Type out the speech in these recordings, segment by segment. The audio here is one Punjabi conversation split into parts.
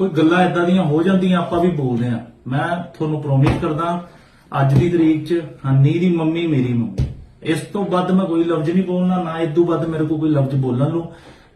ਕੋਈ ਗੱਲਾਂ ਇਦਾਂ ਦੀਆਂ ਹੋ ਜਾਂਦੀਆਂ ਆਪਾਂ ਵੀ ਬੋਲਦੇ ਆ ਮੈਂ ਤੁਹਾਨੂੰ ਪ੍ਰੋਮਿਸ ਕਰਦਾ ਅੱਜ ਦੀ ਤਰੀਕ 'ਚ ਹੰਨੀ ਦੀ ਮੰਮੀ ਮੇਰੀ ਮੰਮੀ। ਇਸ ਤੋਂ ਵੱਧ ਮੈਂ ਕੋਈ ਲਫ਼ਜ਼ ਨਹੀਂ ਬੋਲਣਾ ਨਾ ਇਸ ਤੋਂ ਵੱਧ ਮੇਰੇ ਕੋਲ ਕੋਈ ਲਫ਼ਜ਼ ਬੋਲਣ ਨੂੰ।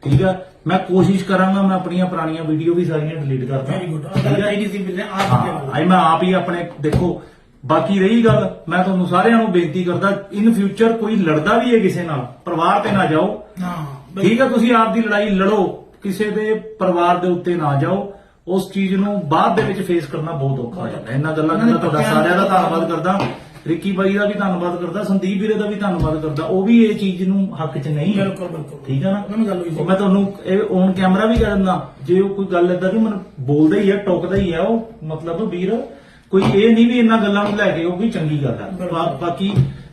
ਠੀਕ ਆ? ਮੈਂ ਕੋਸ਼ਿਸ਼ ਕਰਾਂਗਾ ਮੈਂ ਆਪਣੀਆਂ ਪੁਰਾਣੀਆਂ ਵੀਡੀਓ ਵੀ ਸਾਰੀਆਂ ਡਿਲੀਟ ਕਰਦਾ। ਵੈਰੀ ਗੁੱਡ ਆ ਚਾਹੀਦੀ ਸੀ ਵੀਰੇ ਆਪ ਅੱਜ ਮੈਂ ਆਪ ਹੀ ਆਪਣੇ ਦੇਖੋ ਬਾਕੀ ਰਹੀ ਗੱਲ ਮੈਂ ਤੁਹਾਨੂੰ ਸਾਰਿਆਂ ਨੂੰ ਬੇਨਤੀ ਕਰਦਾ ਇਨ ਫਿਊਚਰ ਕੋਈ ਲੜਦਾ ਵੀ ਹੈ ਕਿਸੇ ਨਾਲ ਪਰਿਵਾਰ ਤੇ ਨਾ ਜਾਓ। ਹਾਂ ਠੀਕ ਹੈ ਤੁਸੀਂ ਆਪ ਦੀ ਲੜਾਈ ਲੜੋ ਕਿਸੇ ਦੇ ਪਰਿਵਾਰ ਦੇ ਉੱਤੇ ਨਾ ਜਾਓ। ਉਸ ਚੀਜ਼ ਨੂੰ ਬਾਅਦ ਦੇ ਵਿੱਚ ਫੇਸ ਕਰਨਾ ਬਹੁਤ ਔਖਾ ਹੋ ਜਾਂਦਾ। ਇਹਨਾਂ ਗੱਲਾਂ ਦਾ ਤੁਹਾਡਾ ਸਾਰਿਆਂ ਦਾ ਧੰਨਵਾਦ ਕਰਦਾ। ਰਿੱਕੀ ਬਾਈ ਦਾ ਵੀ ਧੰਨਵਾਦ ਕਰਦਾ ਸੰਦੀਪ ਵੀਰੇ ਦਾ ਵੀ ਧੰਨਵਾਦ ਕਰਦਾ। ਉਹ ਵੀ ਇਹ ਚੀਜ਼ ਨੂੰ ਹੱਕ 'ਚ ਨਹੀਂ। ਹੈ ਬਿਲਕੁਲ ਬਿਲਕੁਲ। ਠੀਕ ਹੈ ਨਾ? ਉਹਨਾਂ ਨੂੰ ਗੱਲ ਹੋਈ ਸੀ। ਮੈਂ ਤੁਹਾਨੂੰ ਇਹ ਔਨ ਕੈਮਰਾ ਵੀ ਕਹਿ ਦਿੰਦਾ। ਜੇ ਉਹ ਕੋਈ ਗੱਲ ਏਦਾਂ ਦੀ ਮੈਨੂੰ ਬੋਲਦਾ ਹੀ ਆ ਟੋਕਦਾ ਹੀ ਆ ਉਹ ਮਤਲਬ ਵੀਰ ਕੋਈ ਇਹ ਨਹੀਂ ਵੀ ਇਹਨਾਂ ਗੱਲਾਂ ਨੂੰ ਲੈ ਕੇ ਉਹ ਵੀ ਚੰਗੀ ਗੱਲ। ਬਾ- ਬਾਕੀ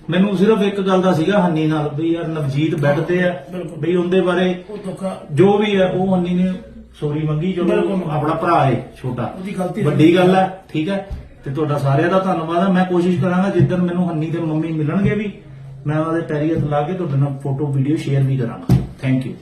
ਮੈਨੂੰ ਸਿਰਫ ਇੱਕ ਗੱਲ ਦਾ ਸੀਗਾ ਹੰਨੀ ਨਾਲ ਵੀ ਯਾਰ ਨਵਜੀਤ ਬੈੱਡ ਤੇ ਆ। ਬਿਲਕੁਲ। ਵੀ ਉਹਦੇ ਬਾਰੇ ਉਹ ਜੋ ਵੀ ਹੈ ਉਹ ਹੰਨੀ ਨੇ ਸੋਰੀ ਮੰਗੀ ਜੋ ਬਿਲਕੁਲ। ਆਪਣਾ ਭਰਾ ਹੈ ਛੋਟਾ। ਉਹਦੀ ਗਲਤੀ ਵੱਡੀ ਗੱਲ ਹੈ ਠੀਕ ਹੈ? ਤੇ ਤੁਹਾਡਾ ਸਾਰਿਆਂ ਦਾ ਧੰਨਵਾਦ ਹੈ। ਮੈਂ ਕੋਸ਼ਿਸ਼ ਕਰਾਂਗਾ ਜਿੱਦਣ ਮੈਨੂੰ ਹੰਨੀ ਤੇ ਮੰਮੀ ਮਿਲਣਗੇ ਵੀ ਮੈਂ ਉਹਨਾਂ ਦੇ ਪੈਰੀ ਹੱਥ ਲਾ ਕੇ ਤੁਹਾਡੇ ਨਾਲ ਫੋਟੋ ਵੀਡੀਓ ਸ਼ੇਅਰ ਵੀ ਕਰਾਂਗਾ। ਥੈਂਕ ਯੂ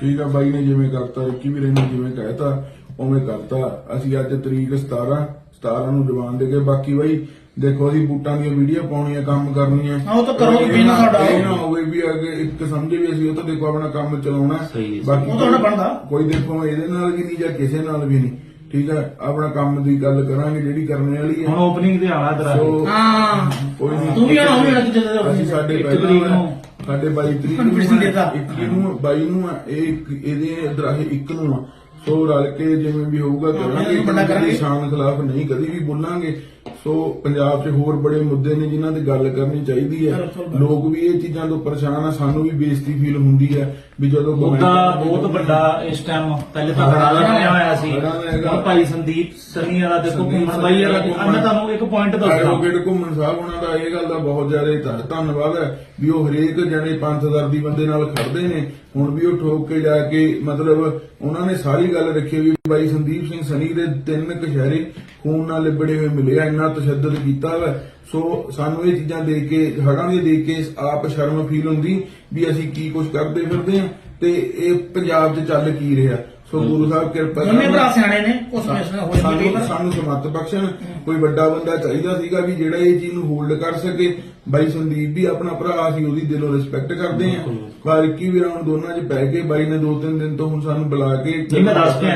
ਠੀਕ ਆ ਬਾਈ ਨੇ ਜਿਵੇਂ ਕਰਤਾ ਰਿੱਕੀ ਵੀਰੇ ਨੇ ਜਿਵੇਂ ਕਹਿਤਾ ਉਵੇਂ ਕਰਤਾ। ਅਸੀਂ ਅੱਜ ਤਰੀਕ 17 17 ਨੂੰ ਜਵਾਨ ਦੇ ਕੇ ਬਾਕੀ ਬਾਈ ਦੇਖੋ ਅਸੀਂ ਬੂਟਾਂ ਦੀਆਂ ਵੀਡੀਓ ਪਾਉਣੀਆਂ ਕੰਮ ਕਰਨੀਆਂ ਹਾਂ, ਉਹ ਤਾਂ ਕਰੋ ਵੀ ਨਾ ਸਾਡਾ। ਇਹ ਨਾ ਹੋਵੇ ਵੀ ਅੱਗੇ ਇੱਕ ਸਮਝੇ ਵੀ ਅਸੀਂ ਉਹ ਤਾਂ ਦੇਖੋ ਆਪਣਾ ਕੰਮ ਚਲਾਉਣਾ ਸਹੀ ਹੈ। ਬਾਕੀ ਉਹ ਤਾਂ ਉਹਦਾ ਬਣਦਾ। ਕੋਈ ਦੇਖੋ ਇਹਦੇ ਨਾਲ ਵੀ ਨਹੀਂ ਜਾਂ ਕਿਸੇ ਨਾਲ ਵੀ ਨਹੀਂ ਠੀਕ ਹੈ ਆਪਣਾ ਕੰਮ ਦੀ ਗੱਲ ਕਰਾਂਗੇ ਜਿਹੜੀ ਕਰਨੇ ਵਾਲੀ ਹੈ ਹੁਣ ਓਪਨਿੰਗ ਤੇ ਆਣਾ ਤੇਰਾ ਸੋ ਹਾਂ ਕੋਈ ਨਹੀਂ ਤੂੰ ਵੀ ਆਉਣਾ ਵੀ ਅੱਜ ਜਦੋਂ ਅਸੀਂ ਸਾਡੇ ਇੱਕ ਪਹਿਲਾਂ ਤਰੀਕ ਨੂੰ। ਸਾਡੇ 22 ਤਰੀਕ ਹੁਣ ਕਿਸੇ ਨੂੰ ਦੇਤਾ। 21 ਨੂੰ 22 ਨੂੰ ਆ, ਇਹ ਇੱਕ- ਇਹਦੇ ਦਰਾਹੇ ਇੱਕ ਨੂੰ ਆ। ਸੋ ਰਲ ਕੇ ਜਿਵੇਂ ਵੀ ਹੋਊਗਾ ਕਰਾਂਗੇ ਇਹਨੂੰ ਵੱਡਾ ਕਰਾਂਗੇ। ਸ਼ਾਨ ਖਿਲਾਫ ਨਹੀਂ ਕਦੀ ਵੀ ਬੋਲਾਂਗੇ ਸੋ ਪੰਜਾਬ 'ਚ ਹੋਰ ਬੜੇ ਮੁੱਦੇ ਨੇ ਜਿਨ੍ਹਾਂ ਤੇ ਗੱਲ ਕਰਨੀ ਚਾਹੀਦੀ ਹੈ। ਲੋਕ ਵੀ ਇਹ ਚੀਜ਼ਾਂ ਤੋਂ ਪਰੇਸ਼ਾਨ ਆ ਸਾਨੂੰ ਵੀ ਬੇਇੱਜ਼ਤੀ ਫੀਲ ਹੁੰਦੀ ਹੈ ਵੀ ਜਦੋਂ ਮੁੱਦਾ ਬਹੁਤ ਵੱਡਾ ਇਸ ਟਾਈਮ ਪਹਿਲੇ ਤਾਂ ਹੜਾ ਦਾ ਬਣਿਆ ਹੋਇਆ ਸੀ। ਦਾ। ਹੁਣ ਭਾਈ ਸੰਦੀਪ ਸਨੀ ਵਾਲਾ ਦੇਖੋ ਘੁੰਮਣ ਬਾਈ ਵਾਲਾ ਮੈਂ ਤੁਹਾਨੂੰ ਇੱਕ ਪੁਆਇੰਟ ਦੱਸਦਾ ਐਡਵੋਕੇਟ ਘੁੰਮਣ ਸਾਹਿਬ ਉਹਨਾਂ ਦਾ ਇਹ ਗੱਲ ਦਾ ਬਹੁਤ ਜ਼ਿਆਦਾ ਧੰਨ- ਧੰਨਵਾਦ ਹੈ ਵੀ ਉਹ ਹਰੇਕ ਜਣੇ ਪੰਥ ਦਰਦੀ ਬੰਦੇ ਨਾਲ ਖੜਦੇ ਨੇ। ਹੁਣ ਵੀ ਉਹ ਠੋਕ ਕੇ ਜਾ ਕੇ ਮਤਲਬ ਉਹਨਾਂ ਨੇ ਸਾਰੀ ਗੱਲ ਰੱਖੀ ਵੀ ਬਾਈ ਸੰਦੀਪ ਸਿੰਘ ਸਨੀ ਦੇ ਤਿੰਨ ਕਸ਼ਹਿਰੇ ਖੂਨ ਨਾਲ ਲਿਬੜੇ ਹੋਏ ਮਿਲੇ ਆ। ਇੰਨਾ ਤਸ਼ੱਦਦ ਕੀਤਾ ਵਾ। ਸੋ ਸਾਨੂੰ ਇਹ ਚੀਜ਼ਾਂ ਦੇਖ ਕੇ ਹੜਾਂ ਦੇ ਦੇਖ ਕੇ ਆਪ ਸ਼ਰਮ ਫੀਲ ਹੁੰਦੀ ਵੀ ਅਸੀਂ ਕੀ ਕੁਝ ਕਰਦੇ ਫਿਰਦੇ ਆ ਤੇ ਇਹ ਪੰਜਾਬ 'ਚ ਚੱਲ ਕੀ ਰਿਹਾ। ਸੋ ਗੁਰੂ ਸਾਹਿਬ ਕਿਰਪਾ ਕਰਨ। ਭਰਾ ਸਿਆਣੇ ਨੇ ਕੁਝ ਮਿਸਣਾ ਹੋ ਜਾਂਦੀ ਕਈ ਸਾਨੂੰ ਸਾਨੂੰ ਸਮੱਤ ਬਖਸ਼ਣ। ਕੋਈ ਵੱਡਾ ਬੰਦਾ ਚਾਹੀਦਾ ਸੀਗਾ ਵੀ ਜਿਹੜਾ ਇਹ ਚੀਜ਼ ਨੂੰ ਹੋਲਡ ਕਰ ਸਕੇ। ਬਾਈ ਸੰਦੀਪ ਵੀ ਆਪਣਾ ਭਰਾ ਸੀ ਉਹਦੀ ਦਿਲੋਂ ਰਿਸਪੈਕਟ ਕਰਦੇ ਆ ਪਰ ਕੀ ਵੀ ਹੁਣ ਦੋਨਾਂ 'ਚ ਪੈ ਕੇ ਬਾਈ ਨੇ ਦੋ ਤਿੰਨ ਦਿਨ ਤੋਂ ਹੁਣ ਸਾਨੂੰ ਬੁਲਾ ਕੇ ਮੈਂ ਦੱਸ ਕੇ।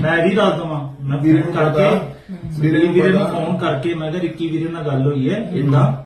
ਮੈਂ ਵੀ ਦੱਸ ਦਵਾਂ ਮੈਂ ਵੀਰੇ ਫੋਨ ਨੂੰ ਕਰਕੇ ਵੀਰੇ ਨੂੰ ਵੀਰੇ ਨੂੰ ਪਤਾ। ਫੋਨ ਕਰਕੇ ਮੈਂ ਕਿਹਾ ਰਿੱਕੀ ਵੀਰੇ ਨਾਲ ਗੱਲ ਹੋਈ ਹੈ ਇਦਾਂ